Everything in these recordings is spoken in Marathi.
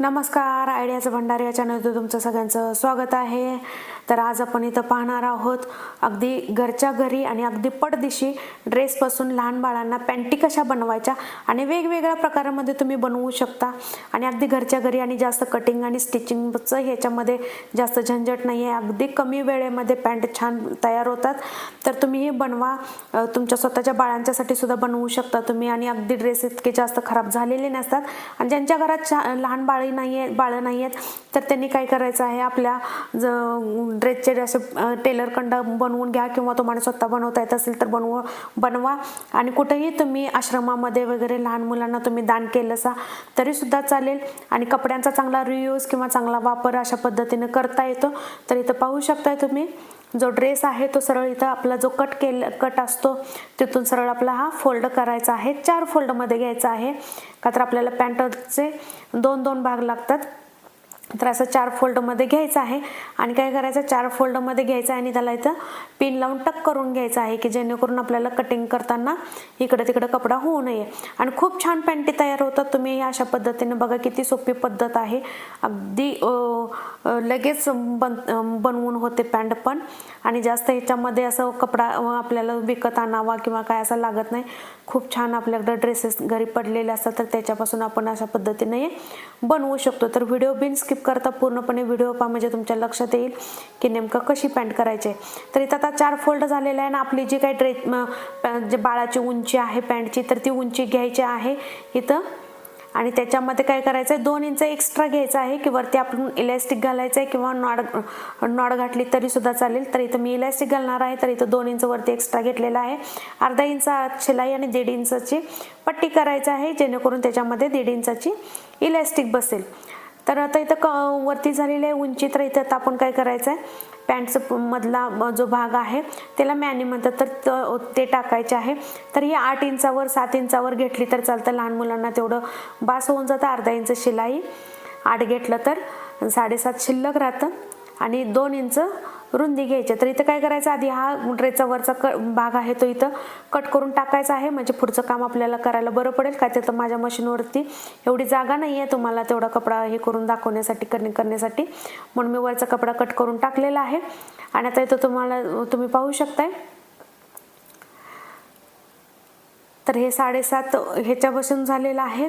नमस्कार आयडियाचं भंडार या चॅनलवर तुमचं सगळ्यांचं स्वागत आहे. तर आज आपण इथं पाहणार आहोत अगदी घरच्या घरी आणि अगदी पडदिशी ड्रेसपासून लहान बाळांना पॅन्टी कशा बनवायच्या आणि वेगवेगळ्या प्रकारामध्ये तुम्ही बनवू शकता. आणि अगदी घरच्या घरी आणि जास्त कटिंग आणि स्टिचिंगचं ह्याच्यामध्ये जास्त झंझट नाही आहे. अगदी कमी वेळेमध्ये पॅन्ट छान तयार होतात. तर तुम्ही हे बनवा तुमच्या स्वतःच्या बाळांच्यासाठी सुद्धा बनवू शकता तुम्ही आणि अगदी ड्रेस इतके जास्त खराब झालेले नसतात. आणि ज्यांच्या घरात छा- लहान बाळ नाही आहेत बाळं नाही आहेत तर त्यांनी काय करायचं आहे? आपल्या ज ड्रेसचे असे टेलरकंड बनवून घ्या किंवा तुम्हाला स्वतः बनवता येत असेल तर बनव बनवा. आणि कुठेही तुम्ही आश्रमामध्ये वगैरे लहान मुलांना तुम्ही दान केलं असा तरीसुद्धा चालेल. आणि कपड्यांचा चांगला रियूज किंवा चांगला वापर अशा पद्धतीने करता येतो. तर इथं पाहू शकताय तुम्ही. जो ड्रेस आहे तो सरळ इथं आपला जो कट केल कट असतो तिथून सरळ आपला हा फोल्ड करायचा आहे. चार फोल्डमध्ये घ्यायचा आहे. का तर आपल्याला पॅन्टचे दोन दोन भाग लागतात. तर असं चार फोल्डमध्ये घ्यायचं आहे. आणि काय करायचं? चार फोल्डमध्ये घ्यायचं आहे आणि त्याला इथं पिन लावून टक करून घ्यायचं आहे की जेणेकरून आपल्याला कटिंग करताना इकडे तिकडे कपडा होऊ नये. आणि खूप छान पॅन्टी तयार होतात. तुम्ही अशा पद्धतीने बघा किती सोपी पद्धत आहे. अगदी लगेच बन बनवून होते पॅन्ट पण. आणि जास्त ह्याच्यामध्ये असं कपडा आपल्याला विकत आणावा किंवा काय असं लागत नाही. खूप छान आपल्याकडे ड्रेसेस घरी पडलेले असतात तर त्याच्यापासून आपण अशा पद्धतीने बनवू शकतो. तर व्हिडिओ बिन स्किप करता पूर्णपणे व्हिडिओ पहा म्हणजे तुमच्या लक्षात येईल की नेमकं कशी पॅन्ट करायची. आहे. तर इथं आता चार फोल्ड झालेला आहे ना आपली जी काही ड्रेस जे बाळाची उंची आहे पॅन्टची तर ती उंची घ्यायची आहे इथं. आणि त्याच्यामध्ये काय करायचं आहे दोन इंच एक्स्ट्रा घ्यायचं आहे की वरती आपण इलॅस्टिक घालायचं आहे किंवा नॉड नॉड घातली तरी सुद्धा चालेल. तर इथं मी इलॅस्टिक घालणार आहे तर इथं दोन इंच वरती एक्स्ट्रा घेतलेला आहे. अर्धा इंच शिलाई आणि दीड इंचाची पट्टी करायची आहे जेणेकरून त्याच्यामध्ये दीड इंचाची इलॅस्टिक बसेल. तर आता इथं क वरती झालेलं आहे उंची तर इथं आता आपण काय करायचं आहे पॅन्टचं मधला जो भाग आहे त्याला मॅने म्हणतात. तर त- ते टाकायचे आहे. तर ही आठ इंचावर सात इंचावर घेतली तर चालतं. लहान मुलांना तेवढं बास होऊन जातं. अर्धा इंच शिलाई. आठ घेतलं तर साडेसात शिल्लक राहतं. आणि दोन इंच रुंदी घ्यायची. तर इथं काय करायचं? आधी हा ड्रेसचा वरचा क भाग आहे तो इथं कट करून टाकायचा आहे. म्हणजे पुढचं काम आपल्याला करायला बरं पडेल. काय तर माझ्या मशीनवरती एवढी जागा नाही आहे तुम्हाला तेवढा कपडा हे करून दाखवण्यासाठी करणे करण्यासाठी. म्हणून मी वरचा कपडा कट करून टाकलेला आहे. आणि आता इथं तुम्हाला तुम्ही पाहू शकताय. तर हे साडेसात ह्याच्यापासून झालेलं आहे.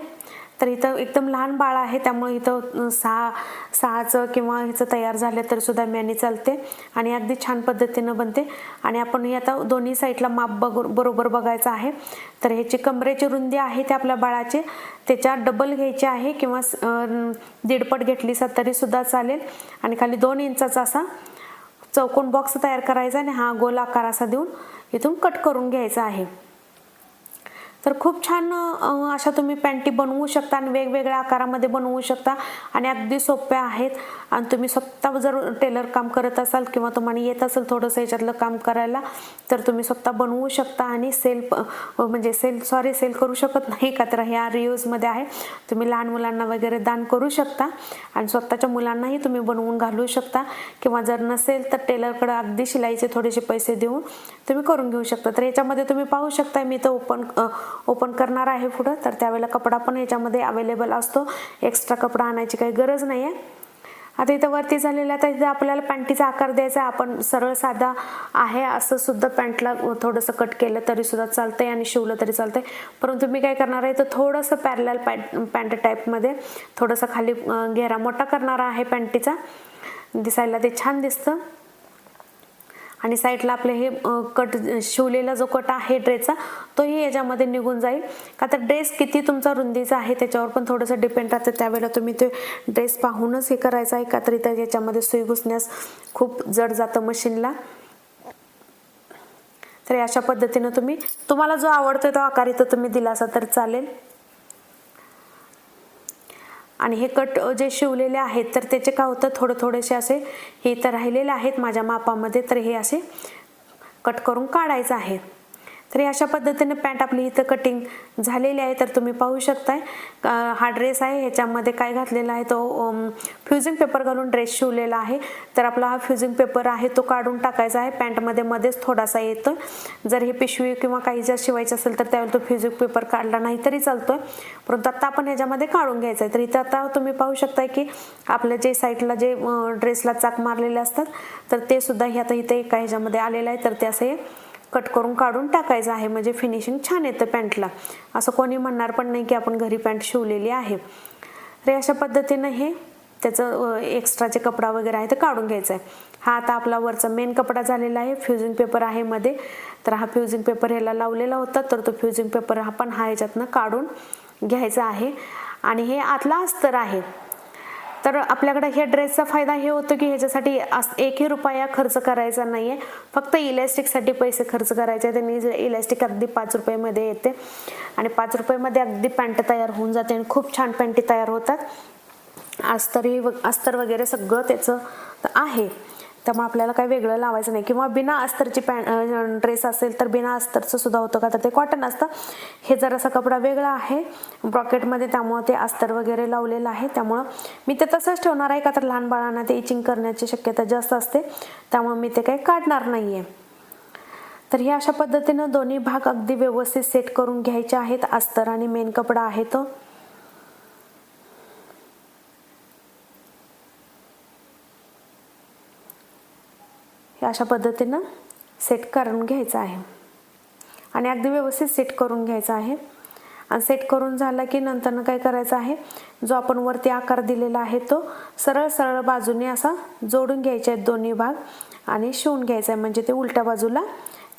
तर इथं एकदम लहान बाळ आहे त्यामुळे इथं सहा सहाचं किंवा हिचं तयार झालं तर सुद्धा मॅनी चालते. आणि अगदी छान पद्धतीनं बनते. आणि आपण हे आता दोन्ही साईडला माप बगो बरोबर बघायचं आहे. तर ह्याची कमरेची रुंदी आहे ते आपल्या बाळाचे. त्याच्या डबल घ्यायचे आहे किंवा दीडपट घेतली तरीसुद्धा तरी सुद्धा चालेल. आणि खाली दोन इंचाचा असा चौकोन बॉक्स तयार करायचा आणि हा गोल आकार असा देऊन इथून कट करून घ्यायचा आहे. तर खूप छान अशा तुम्ही पॅन्टी बनवू शकता आणि वेगवेगळ्या आकारामध्ये बनवू शकता आणि अगदी सोप्या आहेत. आणि तुम्ही स्वतः जर टेलर काम करत असाल किंवा तुम्हाला येत असेल थोडंसं याच्यातलं काम करायला तर तुम्ही स्वतः बनवू शकता आणि सेल म्हणजे सेल सॉरी सेल करू शकत नाही का तर ह्या रियूजमध्ये आहे. तुम्ही लहान मुलांना वगैरे दान करू शकता आणि स्वतःच्या मुलांनाही तुम्ही बनवून घालू शकता. किंवा जर नसेल तर टेलरकडं अगदी शिलाईचे थोडेसे पैसे देऊन तुम्ही करून घेऊ शकता. तर याच्यामध्ये तुम्ही पाहू शकता मी तर ओपन ओपन करणार आहे पुढं. तर त्यावेळेला कपडा पण याच्यामध्ये अवेलेबल असतो. एक्स्ट्रा कपडा आणायची काही गरज नाही आहे आता इथं वरती झालेलं तर इथं आपल्याला पॅन्टीचा आकार द्यायचा आहे. आपण सरळ साधा आहे असं सुद्धा पॅन्टला थोडंसं कट केलं तरी सुद्धा चालतंय आणि शिवलं तरी चालतंय. परंतु मी काय करणार आहे तर थोडंसं पॅरल पॅन्ट पॅन्ट टाईपमध्ये थोडंसं खाली घेरा मोठा करणार आहे पॅन्टीचा. दिसायला ते छान दिसतं. आणि साईडला आपले हे कट शिवलेला जो कट आहे ड्रेसचा तोही याच्यामध्ये निघून जाईल. का तर ड्रेस किती तुमचा रुंदीचा आहे त्याच्यावर पण थोडंसं डिपेंड राहतं. त्यावेळेला तुम्ही ते ड्रेस पाहूनच हे करायचं आहे. का तर इथं याच्यामध्ये सुई घुसण्यास खूप जड जातं मशीनला. तर अशा पद्धतीनं तुम्ही तुम्हाला जो आवडतो तो आकार इथं तुम्ही दिला असा तर चालेल. आणि हे कट जे शिवलेले आहेत तर त्याचे काय होतं थोडं थोडेसे असे हे तर राहिलेले आहेत माझ्या मापामध्ये तर हे असे कट करून काढायचं आहे तर अशा पद्धतीने पॅन्ट आपली इथं कटिंग झालेली आहे तर तुम्ही पाहू शकताय. हा ड्रेस आहे ह्याच्यामध्ये काय घातलेला आहे तो फ्युजिंग पेपर घालून ड्रेस शिवलेला आहे. तर आपला हा फ्युजिंग पेपर आहे तो काढून टाकायचा आहे. पॅन्टमध्ये मध्येच थोडासा येतो. जर हे पिशवी किंवा काही जर शिवायचं असेल तर त्यावेळी तो फ्युजिंग पेपर काढला नाही तरी चालतोय. परंतु आता आपण याच्यामध्ये काढून घ्यायचा आहे तर इथं आता तुम्ही पाहू शकताय की आपल्या जे साईडला जे ड्रेसला चाक मारलेले असतात तर ते सुद्धा हे आता इथे एका ह्याच्यामध्ये आलेलं आहे. तर ते असे कट करून काढून टाकायचं आहे. म्हणजे फिनिशिंग छान येतं पॅन्टला. असं कोणी म्हणणार पण नाही की आपण घरी पॅन्ट शिवलेली आहे. तर अशा पद्धतीनं हे त्याचं एक्स्ट्राचे कपडा वगैरे आहे ते काढून घ्यायचा आहे. हा आता आपला वरचा मेन कपडा झालेला आहे. फ्युजिंग पेपर आहे मध्ये. तर हा फ्युजिंग पेपर ह्याला लावलेला होता. तर तो फ्युजिंग पेपर हा पण हा ह्याच्यातनं काढून घ्यायचा आहे. आणि हे आतला अस्तर आहे. तर आपल्याकडे ह्या ड्रेसचा फायदा हे होतो की ह्याच्यासाठी एकही रुपया खर्च करायचा नाही आहे फक्त इलॅस्टिकसाठी पैसे खर्च करायचे त्यांनी जे इलॅस्टिक अगदी पाच रुपयामध्ये येते. आणि पाच रुपयामध्ये अगदी पॅन्ट तयार होऊन जाते आणि खूप छान पॅन्टी तयार होतात. अस्तरही व अस्तर वगैरे सगळं त्याचं आहे. त्यामुळे आपल्याला काही वेगळं लावायचं नाही. किंवा बिना अस्तरची पॅन्ट ड्रेस असेल तर बिना अस्तरचं सुद्धा होतं का? तर ते कॉटन असतं. हे जरासा कपडा वेगळा आहे. ब्रॉकेटमध्ये त्यामुळं ते अस्तर वगैरे लावलेलं आहे. त्यामुळं मी ते तसंच ठेवणार आहे का? तर लहान बाळांना ते इचिंग करण्याची शक्यता जास्त असते. त्यामुळे मी ते काही काढणार नाही आहे तर हे अशा पद्धतीनं दोन्ही भाग अगदी व्यवस्थित सेट करून घ्यायचे आहेत. अस्तर आणि मेन कपडा आहे तो. अशा पद्धतीनं सेट करून घ्यायचं आहे. आणि अगदी व्यवस्थित सेट करून घ्यायचं आहे. आणि सेट करून झाला की नंतरनं काय करायचं आहे? जो आपण वरती आकार दिलेला आहे तो सरळ सरळ बाजूने असा जोडून घ्यायचे आहेत दोन्ही भाग आणि शिवून घ्यायचा आहे. म्हणजे ते उलट्या बाजूला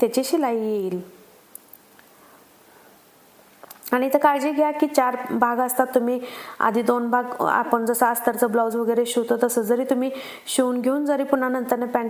त्याची शिलाई येईल. आणि इथं काळजी घ्या की चार भाग असतात. तुम्ही आधी दोन भाग आपण जसं अस्तरचं ब्लाऊज वगैरे शिवतो तसं जरी तुम्ही शिवून घेऊन जरी पुन्हा नंतरनं पॅन्ट